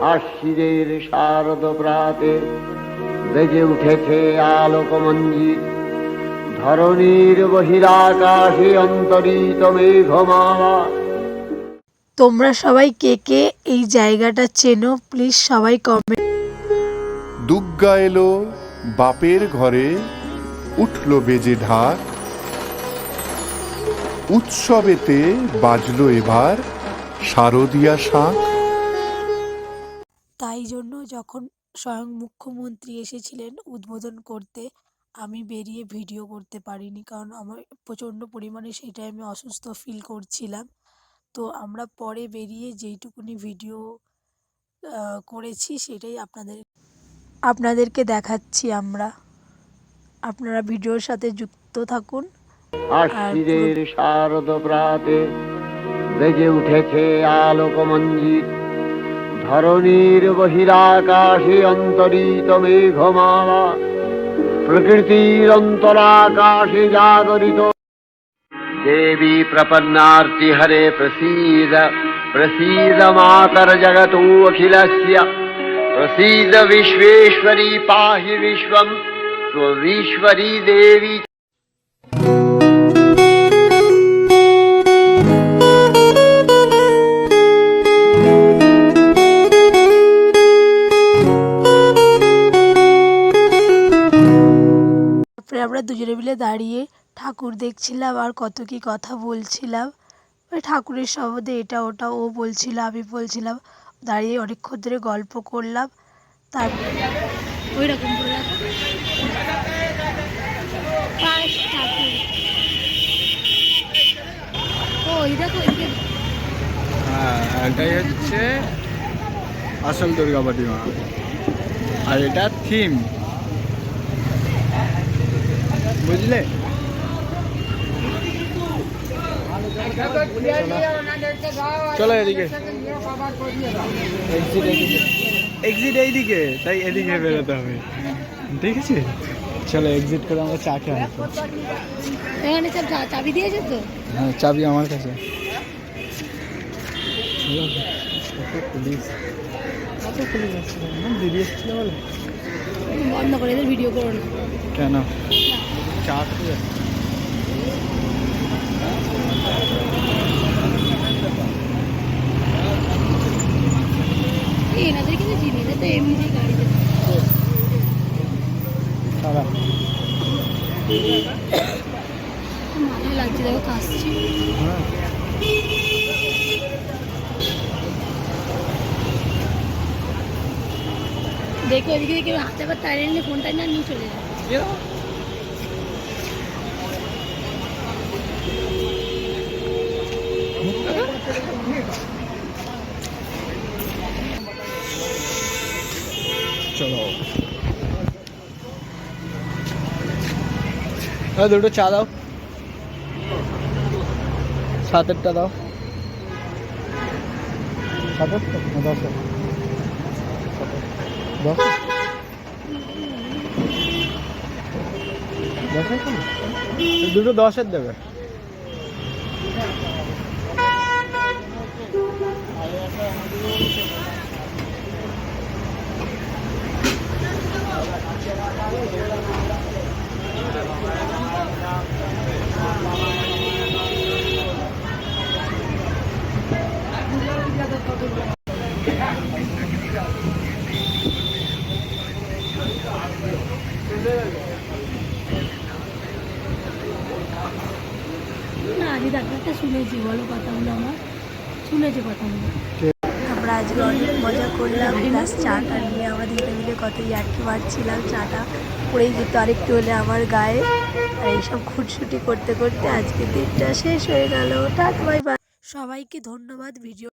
আশ্বিরের শারদ প্রাতে বেজে উঠেছে আলোকমঞ্জিত ধরণীর বহিরাকাশে অন্তরিত মেঘমালা। তোমরা সবাই কে কে এই জায়গাটা চেনো? প্লিজ সবাই কমেন্ট দুগ্গা এলো বাপের ঘরে উঠল বেজে ঢাক। উৎসবেতে বাজলো এবার শারদিয়া শাঁখ। যখন স্বয়ং মুখ্যমন্ত্রী এসেছিলেন উদ্বোধন করতে, আমি বেরিয়ে ভিডিও করতে পারিনি। কারণ আমার প্রচণ্ড পরিমাণে সেই টাইমে অসুস্থ ফিল করছিলাম। তো আমরা পরে বেরিয়ে যেইটুকুনি ভিডিও করেছি সেটাই আপনাদের, আপনাদেরকে দেখাচ্ছি আমরা। আপনারা ভিডিওর সাথে যুক্ত থাকুন। শারদ প্রাতে বেজে উঠেছে আলোকমঞ্জিত ধরণীর বহিরাকাশে অন্তরিত মেঘমালা প্রকৃতির অন্তরাকাশে জাগরিত দেবী প্রপন্নার্তি হরে প্রসীদ প্রসীদ মাতর জগতো অখিলস্য প্রসীদ विश्वेश्वरी पाहि विश्वं त्वमीश्वरी देवी আমরা দুজনে মিলে দাঁড়িয়ে ঠাকুর দেখছিলাম আর কত কি কথা বলছিলাম। ওই ঠাকুরের সম্বন্ধে এটা ওটা, ও বলছিল, আমি বলছিলাম, দাঁড়িয়ে অনেকক্ষণ ধরে গল্প করলাম। তারপর ওই রকম হ্যাঁ হচ্ছে আসল দুর্গা প্রতিমা। আর এটা থিম বুঝলে? চলো এদিকে। এক্সিট এইদিকে তাই এদিকে বেরোতে হবে। ঠিক আছে? চলো এক্সিট করে আমরা চা খেয়ে এখানে সব চাবি দিয়েছে তো? হ্যাঁ চাবি আমার কাছে। পুলিশ পুলিশ আসছিল দিদি এসেছিল বলে। বন্ধ করে ভিডিও করো না। কেন? চা খেতে যাচ্ছে। এই এনাদের কিন্তু চিনি তো এমনি গাড়িতে। মাথায় লাগছে দেখো কাশছি। হ্যাঁ। দেখো এদিকে দেখে হাতে আবার টাইনে নিলে ফোনটা না নিয়ে চলে যাবে চলো। দুটো চা দাও। সাতেরটা দাও। না দশ দশের দুটো দশের দেবে। না আজকে ডাক্তারটা শুনেছি বলো কথাগুলো আমার। শুনেছি কথাগুলো। আমরা আজকে অনেক মজা করলাম প্লাস চাটা নিয়ে আমরা দুজনে মিলে কত ইয়ার্কি মারছিলাম, চাটা পড়েই যেত আরেকটু হলে আমার গায়ে। আর এইসব খুঁটসুটি করতে করতে আজকে দিনটা শেষ হয়ে গেল। টাটা বাই বাই সবাইকে ধন্যবাদ ভিডিও